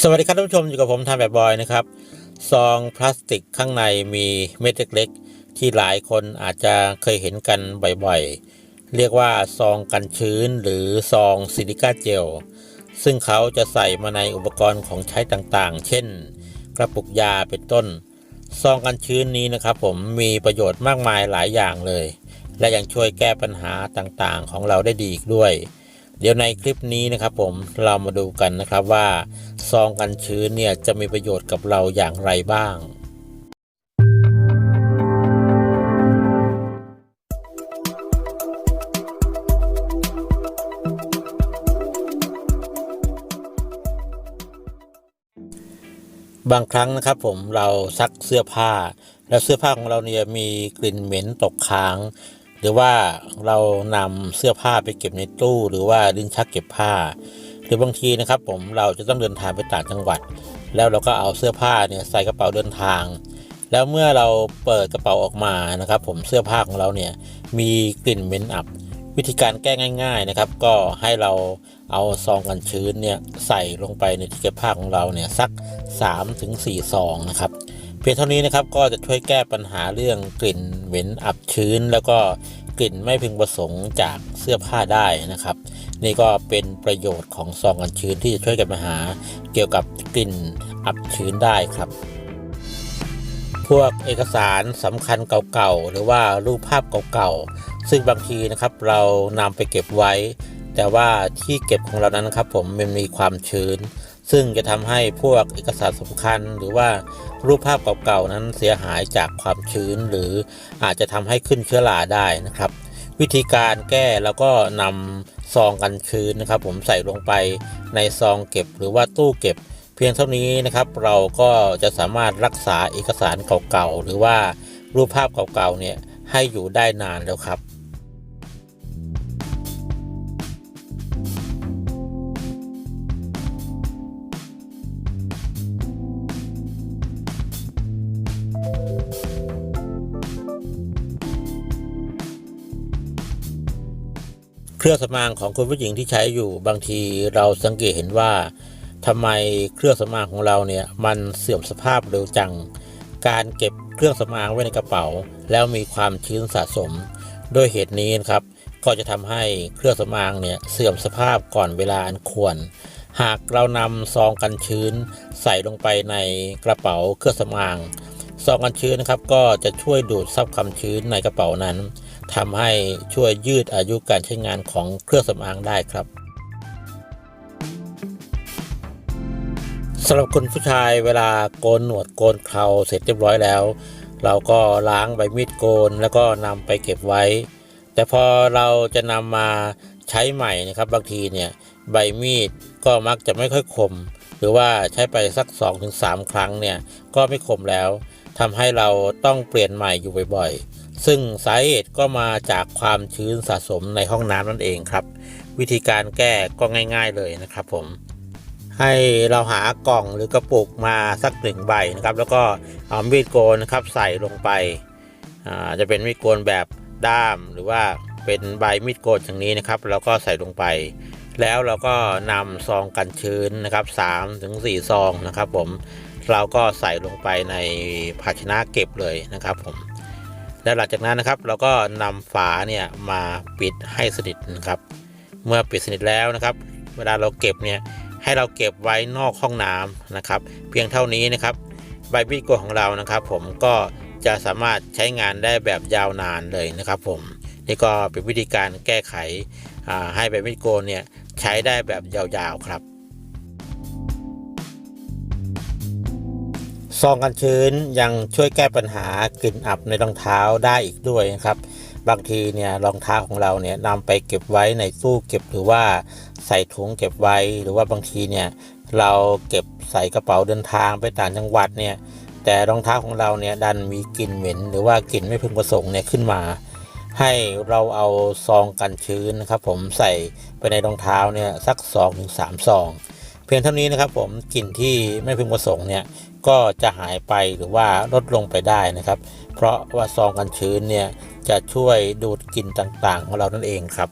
สวัสดีครับท่านผู้ชมอยู่กับผมทำแบบบอยนะครับซองพลาสติกข้างในมีเม็ดเล็กๆ ที่หลายคนอาจจะเคยเห็นกันบ่อยๆ เรียกว่าซองกันชื้นหรือซองซิลิก้าเจล ซึ่งเขาจะใส่มาในอุปกรณ์ของใช้ต่างๆ เช่น กระปุกยาเป็นต้น ซองกันชื้นนี้นะครับผมมีประโยชน์มากมายหลายอย่างเลย และยังช่วยแก้ปัญหาต่างๆ ของเราได้ดีอีกด้วย เดี๋ยวในคลิปนี้นะครับผมเรามาดูกันนะครับว่าซองกันชื้นเนี่ยจะมีประโยชน์กับเราอย่างไรบ้างบางครั้งนะครับผมเราซักเสื้อผ้า แล้วเสื้อผ้าของเราเนี่ยมีกลิ่นเหม็นตกค้าง หรือว่าเรานำเสื้อผ้าไปเก็บในตู้ หรือว่าลิ้นชักเก็บผ้า หรือบางทีนะครับ ผมเราจะต้องเดินทางไปต่างจังหวัด แล้วเราก็เอาเสื้อผ้าเนี่ยใส่กระเป๋าเดินทาง แล้วเมื่อเราเปิดกระเป๋าออกมานะครับ ผมเสื้อผ้าของเราเนี่ยมีกลิ่นเหม็นอับ วิธีการแก้ง่าย ๆนะครับ ก็ให้เราเอาซองกันชื้นเนี่ยใส่ลงไปในที่เก็บผ้าของเราเนี่ยสัก 3-4ถึงซองนะครับเพียงเท่านี้นะครับก็จะช่วยแก้ปัญหาเรื่องกลิ่นเหม็นอับชื้น แล้วก็ กลิ่นไม่พึงประสงค์จากเสื้อผ้าได้นะครับ นี่ก็เป็นประโยชน์ของซองกันชื้นที่จะช่วยก้ปัญหา เกี่ยวกับกลิ่นอับชื้นได้ครับ พวกเอกสารสำคัญเก่าๆหรือว่ารูปภาพเก่าๆซึ่งบางทีนะครับเรานำไปเก็บไว้ แต่ว่าที่เก็บของเรานั้นครับผมมันมีความชื้น ซึ่งจะทำให้พวกเอกสารสำคัญหรือว่ารูปภาพเก่าๆนั้นเสียหายจากความชื้น หรืออาจจะทำให้ขึ้นเชื้อราได้นะครับ วิธีการแก้แล้วก็นำซองกันชื้นนะครับ ผมใส่ลงไปในซองเก็บ หรือว่าตู้เก็บ เพียงเท่านี้นะครับ เราก็จะสามารถรักษาเอกสารเก่าๆหรือว่ารูปภาพเก่าๆเนี่ยให้อยู่ได้นานแล้วครับ เครื่องสำอางของคุณผู้หญิงที่ใช้อยู่บางทีเราสังเกตเห็นว่าทำไมเครื่องสำอางของเราเนี่ยมันเสื่อมสภาพเร็วจัง การเก็บเครื่องสำอางไว้ในกระเป๋า แล้วมีความชื้นสะสมด้วยเหตุนี้นะครับ ก็จะทำให้เครื่องสำอางเนี่ยเสื่อมสภาพก่อนเวลาอันควร หากเรานำซองกันชื้น ใส่ลงไปในกระเป๋าเครื่องสำอางซองกันชื้นนะครับก็จะช่วยดูดซับความชื้นในกระเป๋านั้น ทำให้ช่วยยืดอายุการใช้งานของเครื่องสำอางได้ครับสำหรับคุณผู้ชายเวลาโกนหนวดโกนเคราเสร็จเรียบร้อยแล้ว เราก็ล้างใบมีดโกนแล้วก็นำไปเก็บไว้ แต่พอเราจะนำมาใช้ใหม่นะครับบางทีเนี่ยใบมีดก็มักจะไม่ค่อยคม หรือว่าใช้ไปสัก 2-3 ครั้งเนี่ยก็ไม่คมแล้วทำให้เราต้องเปลี่ยนใหม่อยู่บ่อยๆ ซึ่งสาเหตุก็มาจากความชื้นสะสมในห้องน้ำนั่นเองครับ วิธีการแก้ก็ง่าย ๆเลยนะครับผมให้เราหากล่องหรือกระปุกมาสักหนึ่งใบนะครับ แล้วก็เอามีดโกนนะครับใส่ลงไปจะเป็นมีดโกนแบบด้ามหรือว่าเป็นใบมีดโกนอย่างนี้นะครับแล้วก็ใส่ลงไป แล้วเราก็นำซองกันชื้นนะครับ3ถึง4ซองนะครับ ผมเราก็ใส่ลงไปในภาชนะเก็บเลยนะครับผม แล้วหลังจากนั้นนะครับเราก็นำฝาเนี่ยมาปิดให้สนิทนะครับ เมื่อปิดสนิทแล้วนะครับ เวลาเราเก็บเนี่ยให้เราเก็บไว้นอกห้องน้ำนะครับ เพียงเท่านี้นะครับ ใบมีดโกนของเรานะครับ ผมก็จะสามารถใช้งานได้แบบยาวนานเลยนะครับ ผมนี่ก็เป็นวิธีการแก้ไขให้ใบมีดโกนเนี่ยใช้ได้แบบยาวๆครับ ซองกันชื้นยังช่วยแก้ปัญหากลิ่นอับในรองเท้าได้อีกด้วยนะครับ บางทีเนี่ยรองเท้าของเราเนี่ยนำไปเก็บไว้ในตู้เก็บหรือว่าใส่ถุงเก็บไว้ หรือว่าบางทีเนี่ยเราเก็บใส่กระเป๋าเดินทางไปต่างจังหวัดเนี่ยแต่รองเท้าของเราเนี่ยดันมีกลิ่นเหม็น หรือว่ากลิ่นไม่พึงประสงค์เนี่ยขึ้นมา ให้เราเอาซองกันชื้นนะครับผมใส่ไปในรองเท้าเนี่ยสัก2-3ถึงซอง เพียงเท่านี้นะครับผมกลิ่นที่ไม่พึงประสงค์เนี่ยก็จะหายไปหรือว่าลดลงไปได้นะครับ เพราะว่าซองกันชื้นเนี่ยจะช่วยดูดกลิ่นต่างๆ ของเรานั่นเองครับ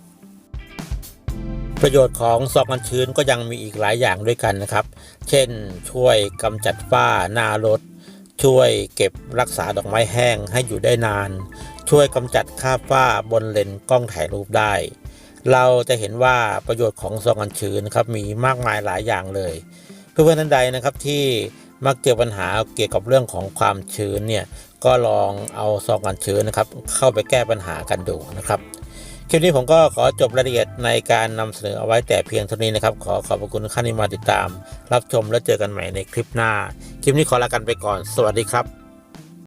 ประโยชน์ของซองกันชื้นก็ยังมีอีกหลายอย่างด้วยกันนะครับ เช่น ช่วยกำจัดฝ้าหน้ารถ ช่วยเก็บรักษาดอกไม้แห้งให้อยู่ได้นาน ช่วยกำจัดคราบฝ้าบนเลนกล้องถ่ายรูปได้ เราจะเห็นว่าประโยชน์ของซองกันชื้นนะครับมีมากมายหลายอย่างเลย เพื่อนๆท่านใดนะครับที่มักเจอปัญหาเกี่ยวกับเรื่องของความชื้นเนี่ยก็ลองเอาซองกันชื้นนะครับเข้าไปแก้ปัญหากันดูนะครับคลิปนี้ผมก็ขอจบรายละเอียดในการนำเสนอเอาไว้แต่เพียงเท่านี้นะครับ ขอขอบคุณทุกท่านที่มาติดตาม รับชมและเจอกันใหม่ในคลิปหน้า คลิปนี้ขอลากันไปก่อน สวัสดีครับ